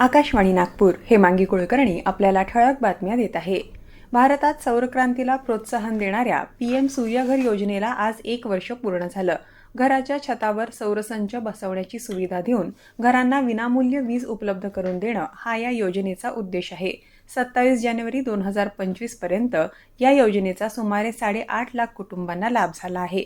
आकाशवाणी नागपूर हे मांगी कुळकर्णी आपल्याला ठळक बातम्या देत आहे. भारतात सौरक्रांतीला प्रोत्साहन देणाऱ्या पीएम सूर्यघर योजनेला आज एक वर्ष पूर्ण झालं. घराच्या छतावर सौरसंच बसवण्याची सुविधा देऊन घरांना विनामूल्य वीज उपलब्ध करून देणं हा या योजनेचा उद्देश आहे. सत्तावीस जानेवारी दोन हजार पंचवीसपर्यंत या योजनेचा सुमारे साडेआठ लाख कुटुंबांना लाभ झाला आहे.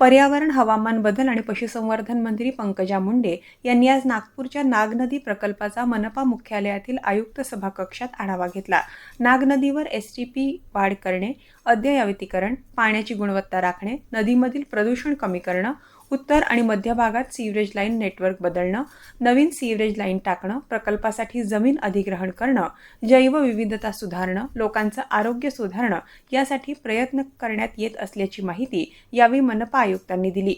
पर्यावरण हवामान बदल आणि पशुसंवर्धन मंत्री पंकजा मुंडे यांनी आज नागपूरच्या नागनदी प्रकल्पाचा मनपा मुख्यालयातील आयुक्त सभाकक्षात आढावा घेतला. नागनदीवर एस टी पी वाढ करणे अद्ययावतीकरण पाण्याची गुणवत्ता राखणे नदीमधील प्रदूषण कमी करणं उत्तर आणि मध्य भागात सीवरेज लाईन नेटवर्क बदलणं नवीन सीवरेज लाईन टाकणं प्रकल्पासाठी जमीन अधिग्रहण करणं जैवविविधता सुधारणं लोकांचं आरोग्य सुधारणं यासाठी प्रयत्न करण्यात येत असल्याची माहिती यावेळी मनपा आयुक्तांनी दिली.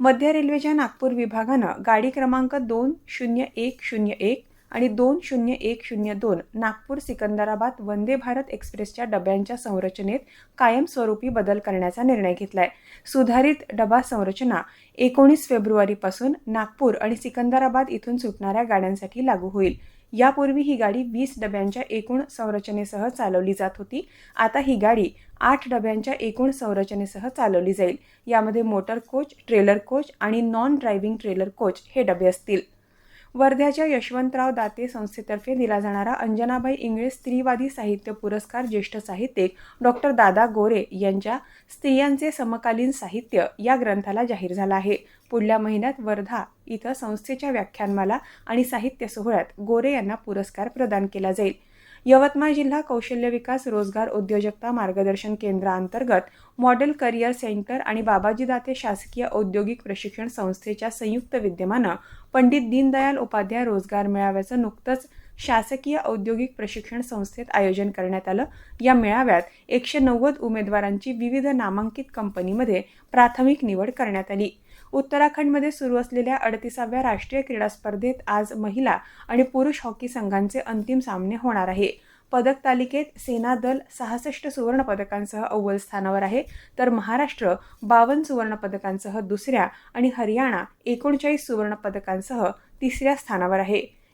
मध्य रेल्वेच्या नागपूर विभागानं गाडी क्रमांक दोन शून्य एक शून्य एक आणि दोन शून्य एक शून्य दोन नागपूर सिकंदराबाद वंदे भारत एक्सप्रेसच्या डब्यांच्या संरचनेत कायमस्वरूपी बदल करण्याचा निर्णय घेतलाय. सुधारित डबा संरचना एकोणीस फेब्रुवारीपासून नागपूर आणि सिकंदराबाद इथून सुटणाऱ्या गाड्यांसाठी लागू होईल. यापूर्वी ही गाडी वीस डब्यांच्या एकूण संरचनेसह चालवली जात होती. आता ही गाडी आठ डब्यांच्या एकूण संरचनेसह चालवली जाईल. यामध्ये मोटर कोच ट्रेलर कोच आणि नॉन ड्रायव्हिंग ट्रेलर कोच हे डबे असतील. वर्ध्याच्या यशवंतराव दाते संस्थेतर्फे दिला जाणारा अंजनाबाई इंगळे स्त्रीवादी साहित्य पुरस्कार ज्येष्ठ साहित्यिक डॉक्टर दादा गोरे यांच्या स्त्रियांचे समकालीन साहित्य या ग्रंथाला जाहीर झाला आहे. पुढल्या महिन्यात वर्धा इथं संस्थेच्या व्याख्यानमाला आणि साहित्य सोहळ्यात गोरे यांना पुरस्कार प्रदान केला जाईल. यवतमाळ जिल्हा कौशल्य विकास रोजगार उद्योजकता मार्गदर्शन केंद्राअंतर्गत मॉडेल करिअर सेंटर आणि बाबाजी दाते शासकीय औद्योगिक प्रशिक्षण संस्थेच्या संयुक्त विद्यमानं पंडित दीनदयाल उपाध्याय रोजगार मेळाव्याचं नुकतंच शासकीय औद्योगिक प्रशिक्षण संस्थेत आयोजन करण्यात आलं. या मेळाव्यात एकशे नव्वद उमेदवारांची विविध नामांकित कंपनीमध्ये प्राथमिक निवड करण्यात आली. उत्तराखंडमध्ये सुरू असलेल्या अडतीसाव्या राष्ट्रीय क्रीडा स्पर्धेत आज महिला आणि पुरुष हॉकी संघांचे अंतिम सामने होणार आहे. पदक तालिकेत सेना दल सहासष्ट सुवर्णपदकांसह अव्वल स्थानावर आहे. तर महाराष्ट्र बावन्न सुवर्णपदकांसह दुसऱ्या आणि हरियाणा एकोणचाळीस सुवर्णपदकांसह तिसऱ्या स्थानावर आहे.